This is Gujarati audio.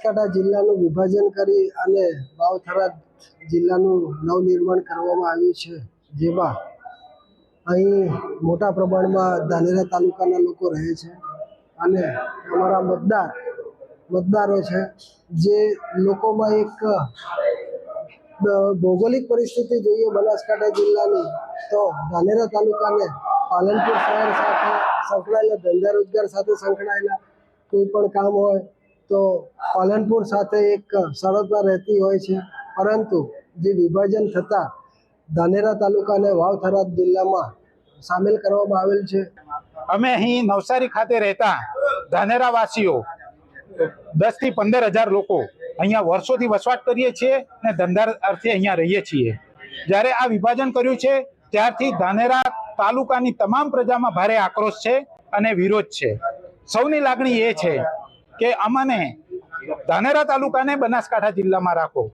બનાસકાંઠા જિલ્લાનું વિભાજન કરી અને વાવ-થરાદ જિલ્લાનું નવનિર્માણ કરવામાં આવ્યું છે. જેમાં અહીં મોટા પ્રમાણમાં ધાનેરા તાલુકાના લોકો રહે છે અને અમારા મતદાર, મતદારો છે જે લોકોમાં એક ભૌગોલિક પરિસ્થિતિ જોઈએ બનાસકાંઠા જિલ્લાની, તો ધાનેરા તાલુકાને પાલનપુર શહેર સાથે સંકળાયેલા ધંધા રોજગાર સાથે સંકળાયેલા કોઈ પણ કામ હોય તો પાલનપુર સાથે એક સરળતા રહેતી હોય છે. પરંતુ જે વિભાજન થતાં ધાનેરા તાલુકાને વાવ થરાદ જિલ્લામાં સામેલ કરવામાં આવેલ છે. અમે અહીં નવસારી ખાતે રહેતા ધાનેરા વાસીઓ દસથી પંદર હજાર લોકો અહીંયા વર્ષોથી વસવાટ કરીએ છીએ અને ધંધા અર્થે અહીંયા રહીએ છીએ. જ્યારે આ વિભાજન કર્યું છે, ત્યારથી ધાનેરા તાલુકાની તમામ પ્રજામાં ભારે આક્રોશ છે અને વિરોધ છે. સૌની લાગણી એ છે કે અમને ધાનેરા તાલુકાને બનાસકાંઠા જિલ્લામાં રાખો.